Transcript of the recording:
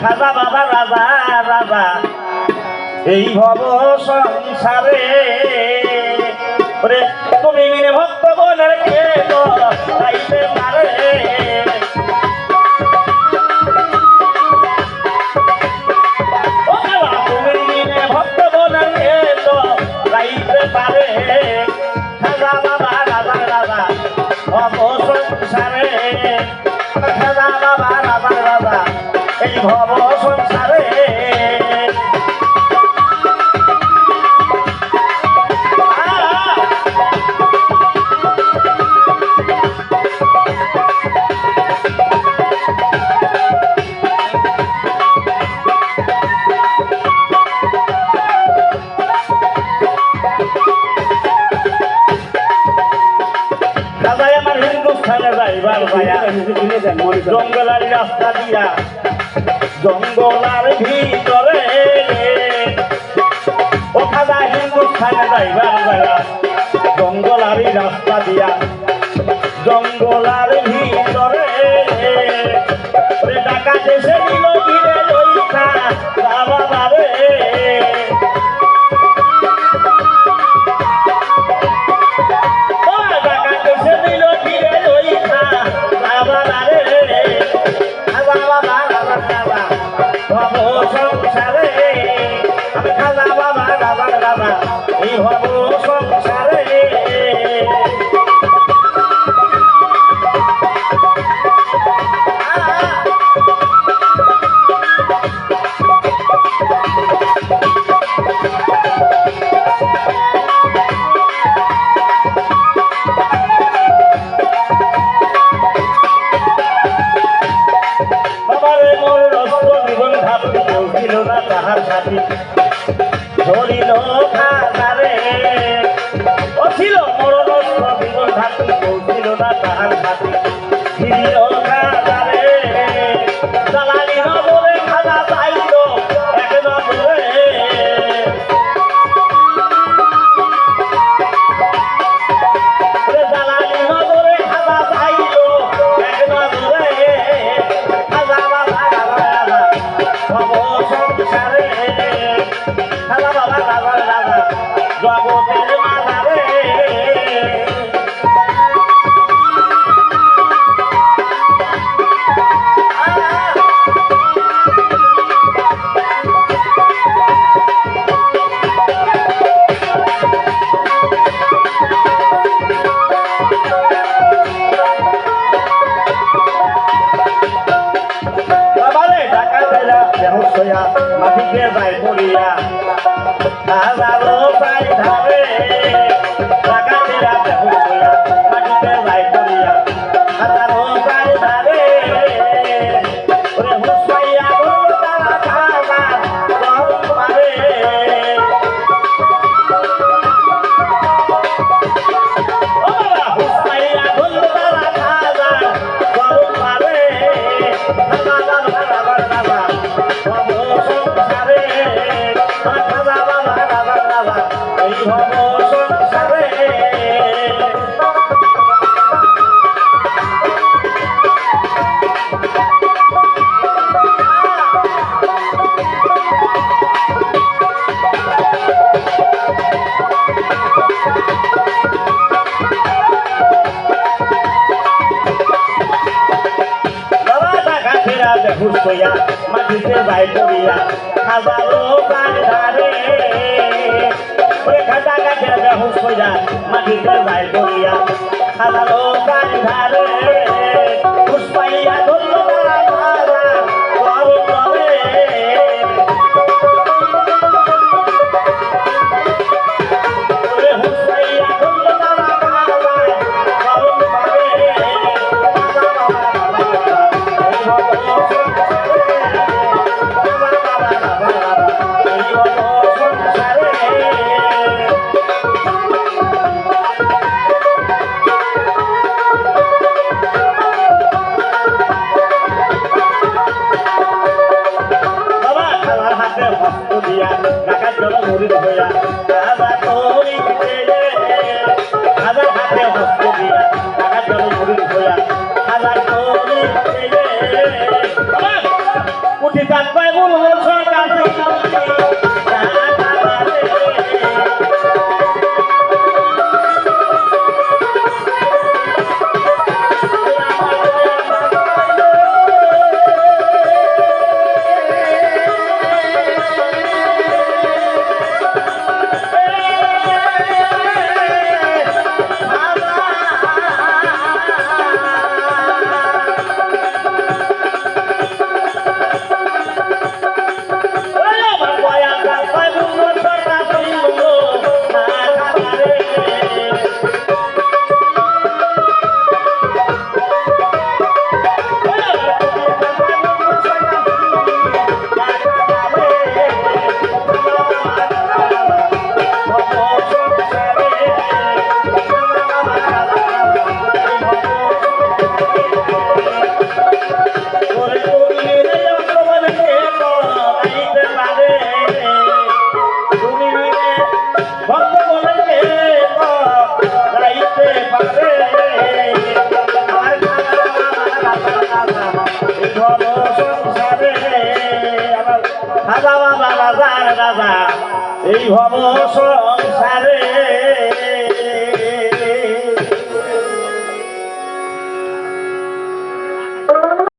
খাজা বাবা রাজা রাজা। এই ভব সংসারে তুমি মিনে ভক্ত বনের কে বাবা, ভব সংসারে জঙ্গলার রাস্তা দিয়া জঙ্গলার ভিতরে ও খাদা হিন্দুস্থানে যাইবার বেলা জঙ্গলারি রাস্তা দিয়া জঙ্গলার ভিতরে ছিল না, তাহার সাথী ধরিল খাজারে ও ছিল মরণ রস্ত জীবন ভাবতে ছিল না তাহার সাথী ফিরিল মাটিতে যায় পড়িয়া হাজারো পাই ধারে টাকা দেয়া মাটিতে যায় পড়িয়া হাজারো হইয়া মাটিতে বাই করিয়া, হাজারো গান ধারে ওরে খাটা কাছে মাটিতে বাই করিয়া, হাজারো গান মনে খাজা বাবা রাজা রাজা এই ভব সংসারে